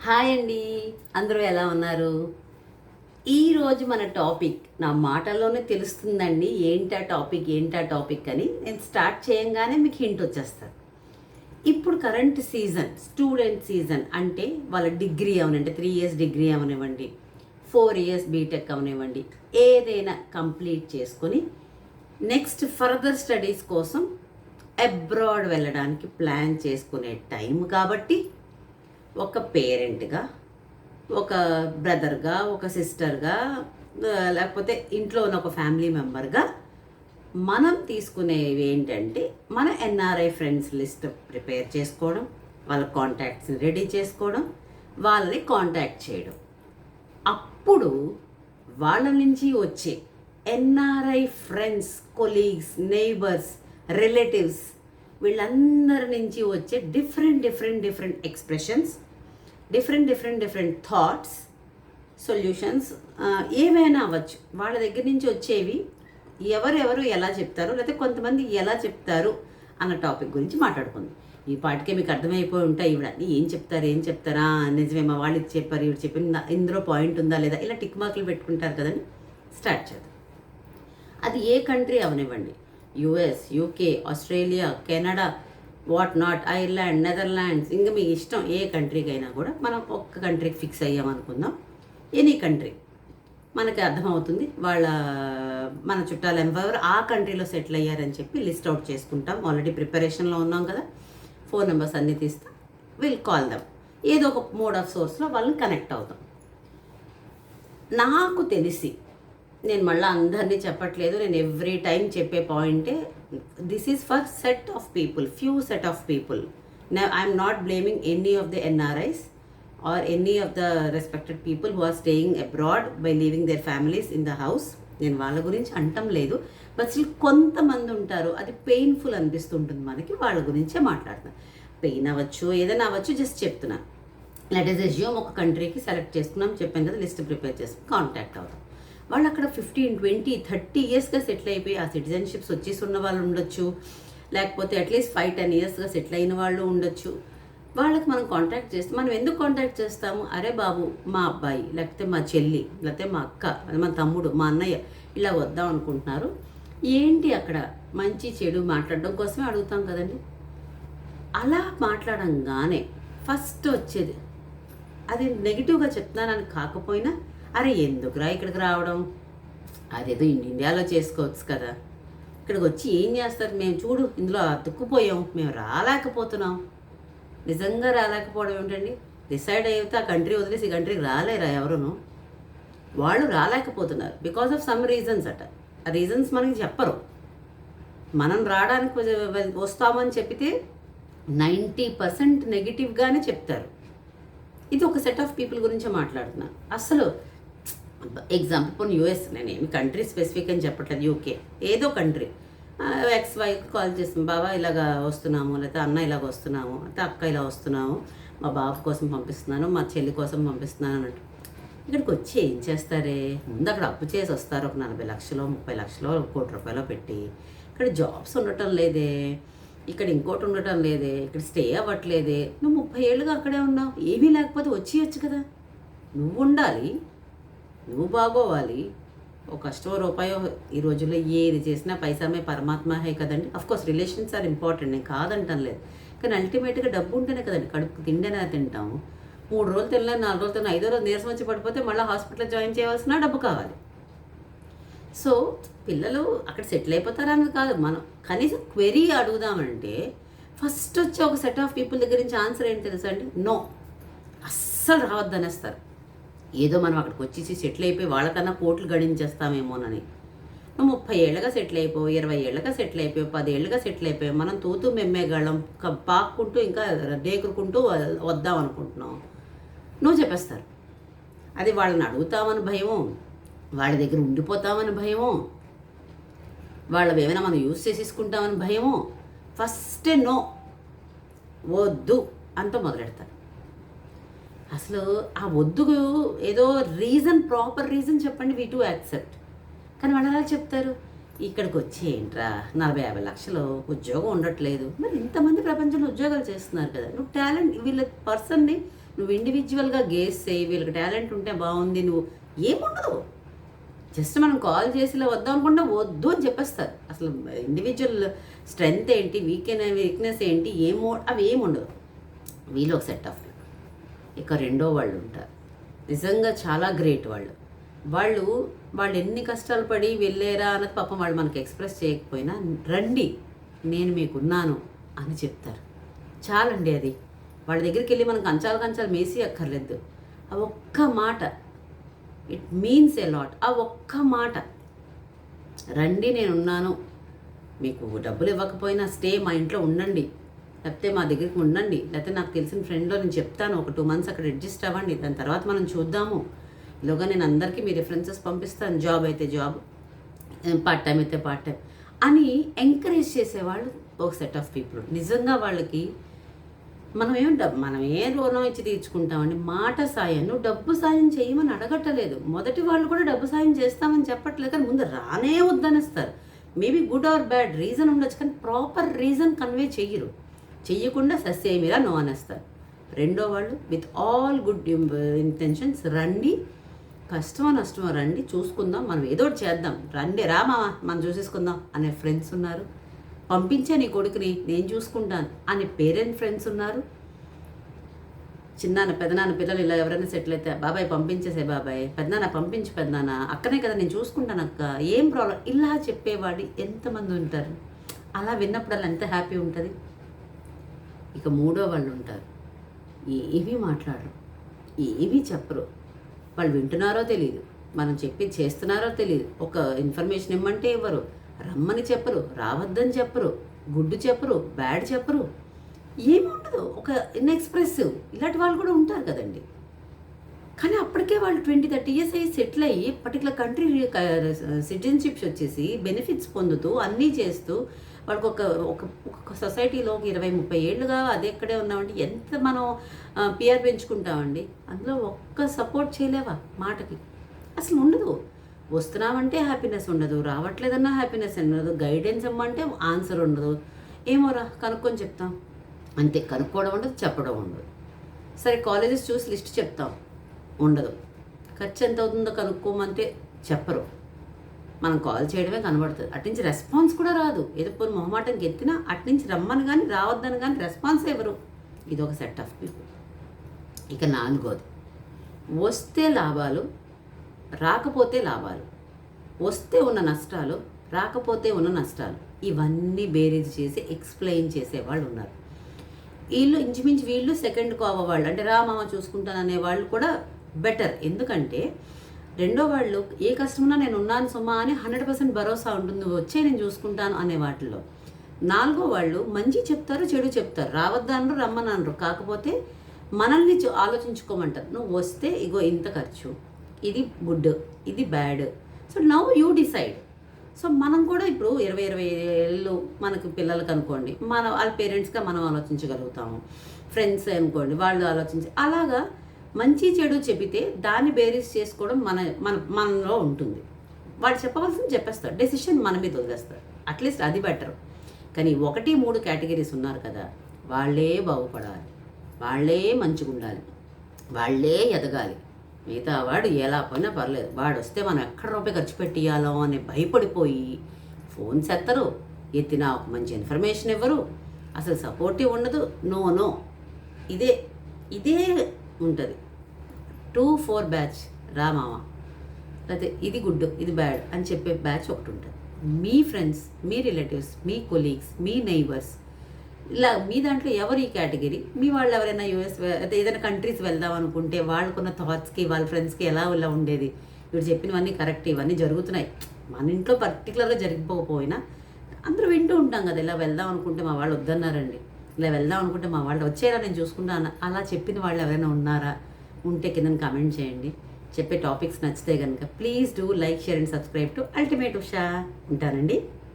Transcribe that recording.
Hi అండి. అందరూ ఎలా ఉన్నారు? ఈరోజు మన టాపిక్ నా మాటల్లోనే తెలుస్తుందండి ఏంటా టాపిక్ ఏంటా టాపిక్ అని. నేను స్టార్ట్ చేయంగానే మీకు హింట్ వచ్చేస్తాను ఇప్పుడు కరెంట్ సీజన్ స్టూడెంట్ సీజన్ అంటే వాళ్ళ డిగ్రీ అవనండి త్రీ ఇయర్స్ డిగ్రీ అవనివ్వండి ఫోర్ ఇయర్స్ బీటెక్ అవనివ్వండి ఏదైనా కంప్లీట్ చేసుకొని నెక్స్ట్ ఫర్దర్ స్టడీస్ కోసం అబ్రాడ్ వెళ్ళడానికి ప్లాన్ చేసుకునే టైం కాబట్టి ఒక పేరెంట్గా ఒక బ్రదర్గా ఒక సిస్టర్గా లేకపోతే ఇంట్లో ఉన్న ఒక ఫ్యామిలీ మెంబర్గా మనం తీసుకునేవి ఏంటంటే మన ఎన్ఆర్ఐ ఫ్రెండ్స్ లిస్ట్ ప్రిపేర్ చేసుకోవడం వాళ్ళ కాంటాక్ట్స్ని రెడీ చేసుకోవడం వాళ్ళని కాంటాక్ట్ చేయడం. అప్పుడు వాళ్ళ నుంచి వచ్చే NRI friends colleagues neighbours relatives వీళ్ళందరి నుంచి వచ్చే different different different expressions different different different thoughts solutions ఏవైనా అవ్వచ్చు. వాళ్ళ దగ్గర నుంచి వచ్చేవి ఎవరెవరు ఎలా చెప్తారు లేకపోతే కొంతమంది ఎలా చెప్తారు అన్న టాపిక్ గురించి మాట్లాడుకుందాం. ఈ పాటికే మీకు అర్థమైపోయి ఉంటాయి ఇవిడ ఏం చెప్తారు ఏం చెప్తారా? నిజమేమో? వాళ్ళు ఇది చెప్పారు ఇవి చెప్పిన ఇందులో పాయింట్ ఉందా లేదా? ఇలా టిక్ మార్కులు పెట్టుకుంటారు కదండి. స్టార్ట్ చేద్దాం. అది ఏ కంట్రీ అవనివ్వండి. US UK Australia Canada what not Ireland Netherlands ఇంకా మీ ఇష్టం ఏ కంట్రీకి అయినా కూడా మనం ఒక్క కంట్రీకి ఫిక్స్ అయ్యామనుకుందాం ఎనీ కంట్రీ. మనకి అర్థమవుతుంది. వాళ్ళ మన చుట్టాలు ఎవరు ఆ కంట్రీలో సెటిల్ అయ్యారని చెప్పి లిస్ట్ అవుట్ చేసుకుంటాం. ఆల్రెడీ ప్రిపరేషన్లో ఉన్నాం కదా. ఫోన్ నెంబర్స్ అన్నీ తీస్తాం. విల్ కాల్ దమ్ ఏదో ఒక మోడ్ ఆఫ్ సోర్స్లో వాళ్ళని కనెక్ట్ అవుతాం. నాకు తెలిసి నేను మళ్ళీ అందరినీ చెప్పట్లేదు. నేను ఎవ్రీ టైం చెప్పే పాయింటే this is for set of people few set of people I'm not blaming any of the NRIs or any of the respected people who are staying abroad by leaving their families in the house నేను వాళ్ళ గురించి అంటం లేదు. But still కొంతమంది ఉంటారు. అది painful అనిపిస్తుంటుంది మనకి. వాళ్ళ గురించే మాట్లాడుతున్నాను పెయిన్ అవ్వచ్చు ఏదైనా అవ్వచ్చు జస్ట్ చెప్తున్నాను లెట్ ఇస్ ఎజ్యూమ్ ఒక కంట్రీకి సెలెక్ట్ చేసుకున్నాం చెప్పాను కదా లిస్ట్ ప్రిపేర్ చేసుకుని కాంటాక్ట్ అవుతాం. వాళ్ళు అక్కడ ఫిఫ్టీన్ ట్వంటీ థర్టీ ఇయర్స్గా సెటిల్ అయిపోయి ఆ సిటిజన్షిప్స్ వచ్చేసి ఉన్న వాళ్ళు ఉండొచ్చు. లేకపోతే అట్లీస్ట్ ఫైవ్ టెన్ ఇయర్స్గా సెటిల్ అయిన వాళ్ళు ఉండొచ్చు. వాళ్ళకి మనం కాంటాక్ట్ చేస్తే మనం ఎందుకు కాంటాక్ట్ చేస్తాము? అరే బాబు మా అబ్బాయి లేకపోతే మా చెల్లి లేకపోతే మా అక్క మా తమ్ముడు మా అన్నయ్య ఇలా వద్దాం అనుకుంటున్నారు. ఏంటి అక్కడ మంచి చెడు మాట్లాడడం కోసమే అడుగుతాం కదండి. అలా మాట్లాడంగానే ఫస్ట్ వచ్చేది. అది నెగిటివ్గా చెప్తున్నానని కాకపోయినా అరే ఎందుకురా ఇక్కడికి రావడం? అదేదో ఇండియాలో చేసుకోవచ్చు కదా. ఇక్కడికి వచ్చి ఏం చేస్తారు? మేము చూడు ఇందులో అతుక్కుపోయాం. మేము రాలేకపోతున్నాం. నిజంగా రాలేకపోవడం ఏంటండి డిసైడ్ అయితే ఆ కంట్రీ వదిలేసి ఈ కంట్రీకి రాలేరా ఎవరును? వాళ్ళు రాలేకపోతున్నారు బికాస్ ఆఫ్ సమ్ రీజన్స్ అట. ఆ రీజన్స్ మనకి చెప్పరు. మనం రావడానికి వస్తామని చెప్పితే నైంటీ పర్సెంట్ నెగిటివ్గానే చెప్తారు. ఇది ఒక సెట్ ఆఫ్ పీపుల్ గురించి మాట్లాడుతున్నాను అసలు ఎగ్జాంపుల్ కొన్ని యూఎస్ నేను ఏమి కంట్రీ స్పెసిఫిక్ అని చెప్పట్లేదు యూకే ఏదో కంట్రీ ఎక్స్ వై కాల్ చేస్తాం బాబా ఇలాగ వస్తున్నాము లేకపోతే అన్న ఇలాగ వస్తున్నాము లేకపోతే అక్క ఇలా వస్తున్నాము మా బాబు కోసం పంపిస్తున్నాను మా చెల్లి కోసం పంపిస్తున్నాను అన్నట్టు. ఇక్కడికి వచ్చి ఏం చేస్తారే? ముందు అక్కడ అప్పు చేసి వస్తారు ఒక నలభై లక్షలు ముప్పై లక్షలు ఒక కోటి రూపాయలు పెట్టి. ఇక్కడ జాబ్స్ ఉండటం లేదే. ఇక్కడ ఇంకోటి ఉండటం లేదే. ఇక్కడ స్టే అవ్వట్లేదే. నువ్వు ముప్పై ఏళ్ళుగా అక్కడే ఉన్నావు. ఏమీ లేకపోతే వచ్చేయచ్చు కదా. నువ్వు ఉండాలి. నువ్వు బాగోవాలి. ఒక కష్టమో రూపాయో ఈ రోజుల్లో ఏది చేసినా పైసామే పరమాత్మ హే కదండి. Of course relations are important నేను కాదంటాను లేదు. కానీ అల్టిమేట్గా డబ్బు ఉంటేనే కదండి. కడుపు తిండేనే తింటాము. మూడు రోజులు తినలేదు నాలుగు రోజులు తిన్నా ఐదో రోజు నీరసం వచ్చి పడిపోతే మళ్ళీ హాస్పిటల్ జాయిన్ చేయవలసిన డబ్బు కావాలి. సో పిల్లలు అక్కడ సెటిల్ అయిపోతారని కాదు. మనం కనీసం క్వెరీ అడుగుదామంటే ఫస్ట్ వచ్చే ఒక సెట్ ఆఫ్ పీపుల్ దగ్గర నుంచి ఆన్సర్ ఏంటి తెలుసా అండి? నో. అస్సలు రావద్దనేస్తారు. ఏదో మనం అక్కడికి వచ్చేసి సెటిల్ అయిపోయి వాళ్ళకన్నా కోట్లు గడించేస్తామేమోనని నువ్వు ముప్పై ఏళ్ళగా సెటిల్ అయిపోయి ఇరవై ఏళ్ళగా సెటిల్ అయిపోయి పది ఏళ్ళగా సెటిల్ అయిపోయి మనం తూతూ మెమ్మేగాళ్ళం పాక్కుంటూ ఇంకా డేకురుకుంటూ వద్దాం అనుకుంటున్నాం నువ్వు చెప్పేస్తారు. అది వాళ్ళని అడుగుతామని భయం వాళ్ళ దగ్గర ఉండిపోతామని భయమో వాళ్ళవి ఏమైనా మనం యూస్ చేసేసుకుంటామని భయమో ఫస్ట్ నో వద్దు అంటూ మొదలెడతారు. అసలు ఆ వద్దుకు ఏదో రీజన్ ప్రాపర్ రీజన్ చెప్పండి వీ టు యాక్సెప్ట్ కానీ వాళ్ళు ఎలా చెప్తారు? ఇక్కడికి వచ్చి ఏంట్రా నలభై యాభై లక్షలు ఉద్యోగం ఉండట్లేదు. మరి ఇంతమంది ప్రపంచంలో ఉద్యోగాలు చేస్తున్నారు కదా. నువ్వు టాలెంట్ వీళ్ళ పర్సన్ని నువ్వు ఇండివిజువల్గా గేస్ చేయి వీళ్ళకి టాలెంట్ ఉంటే బాగుంది నువ్వు ఏముండదు. జస్ట్ మనం కాల్ చేసి ఇలా వద్దాం అనుకుంటే వద్దు అని చెప్పేస్తారు. అసలు ఇండివిజువల్ స్ట్రెంగ్త్ ఏంటి వీకెన్ వీక్నెస్ ఏంటి ఏమో అవి ఏమి వీళ్ళు ఒక సెట్ ఆఫ్ ఇక రెండో వాళ్ళు ఉంటారు నిజంగా చాలా గ్రేట్ వాళ్ళు. వాళ్ళు వాళ్ళు ఎన్ని కష్టాలు పడి వెళ్ళారా అన్నది పాపం వాళ్ళు మనకు ఎక్స్ప్రెస్ చేయకపోయినా రండి నేను మీకున్నాను అని చెప్తారు. చాలండి అది. వాళ్ళ దగ్గరికి వెళ్ళి మనం కంచాలు కంచాలు మేసి అక్కర్లేదు. ఆ ఒక్క మాట ఇట్ మీన్స్ ఎ లాట్ ఆ ఒక్క మాట రండి నేను ఉన్నాను మీకు డబ్బులు ఇవ్వకపోయినా స్టే మా ఇంట్లో ఉండండి. లేకపోతే మా దగ్గరికి ఉండండి. లేకపోతే నాకు తెలిసిన ఫ్రెండ్లో నేను చెప్తాను. ఒక టూ మంత్స్ అక్కడ అడ్జస్ట్ అవ్వండి. దాని తర్వాత మనం చూద్దాము. ఇలాగా నేను అందరికీ మీ రిఫరెన్సెస్ పంపిస్తాను. జాబ్ అయితే జాబ్ పార్ట్ టైం అయితే పార్ట్ టైం అని ఎంకరేజ్ చేసేవాళ్ళు ఒక సెట్ ఆఫ్ పీపుల్ నిజంగా వాళ్ళకి మనం ఏం డబ్బు మనం ఏ రుణం ఇచ్చి తీర్చుకుంటామండి. మాట సాయం. నువ్వు డబ్బు సాయం చేయమని అడగట్టలేదు. మొదటి వాళ్ళు కూడా డబ్బు సాయం చేస్తామని చెప్పట్లేదు. కానీ ముందు రానే వద్దనిస్తారు. Maybe good or bad reason ఉండొచ్చు. కానీ ప్రాపర్ రీజన్ కన్వే చెయ్యరు. చెయ్యకుండా సస్యేమిరా నో అనేస్తారు. రెండో వాళ్ళు విత్ ఆల్ గుడ్ ఇంటెన్షన్స్ రండి. కష్టమో నష్టమో రండి చూసుకుందాం మనం ఏదో ఒకటి చేద్దాం. రండి రా మామా మనం చూసేసుకుందాం అనే ఫ్రెండ్స్ ఉన్నారు. పంపించే నీ కొడుకుని నేను చూసుకుంటాను అనే పేరెంట్ ఫ్రెండ్స్ ఉన్నారు. చిన్నాన్న పెదనాన్న పిల్లలు ఇలా ఎవరైనా సెటిల్ అయితే బాబాయ్ పంపించేసే బాబాయ్. పెద్దనాన్న పంపించి పెద్దనాన్న అక్కనే కదా నేను చూసుకుంటాను అక్క. ఏం ప్రాబ్లం? ఇలా చెప్పేవాడు ఎంతమంది ఉంటారు. అలా విన్నప్పుడల్లా ఎంత హ్యాపీ ఉంటుంది? ఇక మూడో వాళ్ళు ఉంటారు. ఏవి మాట్లాడరు. ఏవి చెప్పరు. వాళ్ళు వింటున్నారో తెలియదు మనం చెప్పి చేస్తున్నారో తెలియదు ఒక ఇన్ఫర్మేషన్ ఇమ్మంటే ఇవ్వరు. రమ్మని చెప్పరు. రావద్దని చెప్పరు. గుడ్డు చెప్పరు. బ్యాడ్ చెప్పరు. ఏముండదు ఒక ఇన్ఎక్స్ప్రెసివ్ ఇలాంటి వాళ్ళు కూడా ఉంటారు కదండి. కానీ అప్పటికే వాళ్ళు ట్వంటీ థర్టీ ఇయర్స్ అయ్యి సెటిల్ అయ్యి పర్టికులర్ కంట్రీ సిటిజన్షిప్స్ వచ్చేసి బెనిఫిట్స్ పొందుతూ అన్నీ చేస్తూ వాళ్ళకి ఒక ఒక ఒక సొసైటీలో ఒక ఇరవై ముప్పై ఏళ్ళుగా అది ఎక్కడే ఉన్నామంటే ఎంత మనం పిఆర్ పెంచుకుంటామండి. అందులో ఒక్క సపోర్ట్ చేయలేవా మాటకి. అసలు ఉండదు. వస్తున్నామంటే హ్యాపీనెస్ ఉండదు. రావట్లేదన్నా హ్యాపీనెస్ ఉండదు. గైడెన్స్ ఇమ్మంటే ఆన్సర్ ఉండదు. ఏమోరా కనుక్కొని చెప్తాం. అంతే కనుక్కోవడం ఉండదు చెప్పడం ఉండదు. సరే కాలేజెస్ చూసి లిస్ట్ చెప్తాం. ఉండదు. ఖర్చు ఎంత అవుతుందో కనుక్కోమంటే చెప్పరు. మనం కాల్ చేయడమే కనబడుతుంది. అట్నుంచి రెస్పాన్స్ కూడా రాదు. ఏదో పోనీ మొహమాటం ఎత్తినా అట్నుంచి రమ్మని కానీ రావద్దని కానీ రెస్పాన్స్ ఇవ్వరు ఇది ఒక సెట్ ఆఫ్ పీపుల్. ఇక నాలుగోది. వస్తే లాభాలు రాకపోతే లాభాలు. వస్తే ఉన్న నష్టాలు రాకపోతే ఉన్న నష్టాలు. ఇవన్నీ బేరీజ్ చేసి ఎక్స్ప్లెయిన్ చేసేవాళ్ళు ఉన్నారు. వీళ్ళు ఇంచుమించు వీళ్ళు సెకండ్ కోవ వాళ్ళు. అంటే రా మామ చూసుకుంటాననే వాళ్ళు కూడా బెటర్. ఎందుకంటే రెండో వాళ్ళు ఏ కష్టమున్నా నేను ఉన్నాను సుమా అని హండ్రెడ్ పర్సెంట్ భరోసా ఉంటుంది వచ్చే నేను చూసుకుంటాను అనే వాటిలో. నాలుగో వాళ్ళు మంచి చెప్తారు చెడు చెప్తారు రావద్దనరు రమ్మనరు కాకపోతే మనల్ని ఆలోచించుకోమంటారు. నువ్వు వస్తే ఇగో ఇంత ఖర్చు ఇది గుడ్ ఇది bad so now you decide. So మనం కూడా ఇప్పుడు ఇరవై ఇరవై ఏళ్ళు మనకు పిల్లలకు అనుకోండి మన వాళ్ళ పేరెంట్స్గా మనం ఆలోచించగలుగుతాము. ఫ్రెండ్స్ అనుకోండి వాళ్ళు ఆలోచించి అలాగా మంచి చెడు చెబితే దాన్ని బేరీస్ చేసుకోవడం మన మన మనలో ఉంటుంది. వాడు చెప్పవలసింది చెప్పేస్తారు. డెసిషన్ మన మీద వదిలేస్తారు. అట్లీస్ట్ అది బెటర్ కానీ ఒకటి మూడు కేటగిరీస్ ఉన్నారు కదా వాళ్ళే బాగుపడాలి. వాళ్ళే మంచిగా ఉండాలి. వాళ్ళే ఎదగాలి. మిగతా వాడు ఎలా పోయినా పర్లేదు. వాడు వస్తే మనం ఎక్కడ రూపాయి ఖర్చు పెట్టియాలో అని భయపడిపోయి ఫోన్ చేస్తారు ఎత్తినా ఒక మంచి ఇన్ఫర్మేషన్ ఇవ్వరు. అసలు సపోర్టివ్ ఉండదు. నో నో ఇదే ఇదే ఉంటుంది. Two four batch. రా మామ. లేకపోతే ఇది గుడ్ ఇది బ్యాడ్ అని చెప్పే బ్యాచ్ ఒకటి ఉంటుంది. మీ ఫ్రెండ్స్ మీ రిలేటివ్స్ మీ కొలీగ్స్ మీ నైబర్స్ ఇలా మీ దాంట్లో ఎవరు ఈ కేటగిరీ? మీ వాళ్ళు ఎవరైనా యూఎస్ అయితే ఏదైనా కంట్రీస్ వెళ్దాం అనుకుంటే వాళ్ళకున్న థాట్స్కి వాళ్ళ ఫ్రెండ్స్కి ఎలా ఇలా ఉండేది? ఇప్పుడు చెప్పినవన్నీ కరెక్ట్ ఇవన్నీ జరుగుతున్నాయి. మన ఇంట్లో పర్టికులర్గా జరిగిపోకపోయినా అందరూ వింటూ ఉంటాం కదా ఇలా వెళ్దాం అనుకుంటే మా వాళ్ళు వద్దన్నారండి. ఇలా వెళ్దాం అనుకుంటే మా వాళ్ళు వచ్చేలా నేను చూసుకుంటాను? అలా చెప్పిన వాళ్ళు ఎవరైనా ఉన్నారా? ఉంటే కింద కామెంట్ చేయండి. చెప్పే టాపిక్స్ నచ్చితే కనుక please do like share and subscribe to Ultimate Usha ఉంటానండి.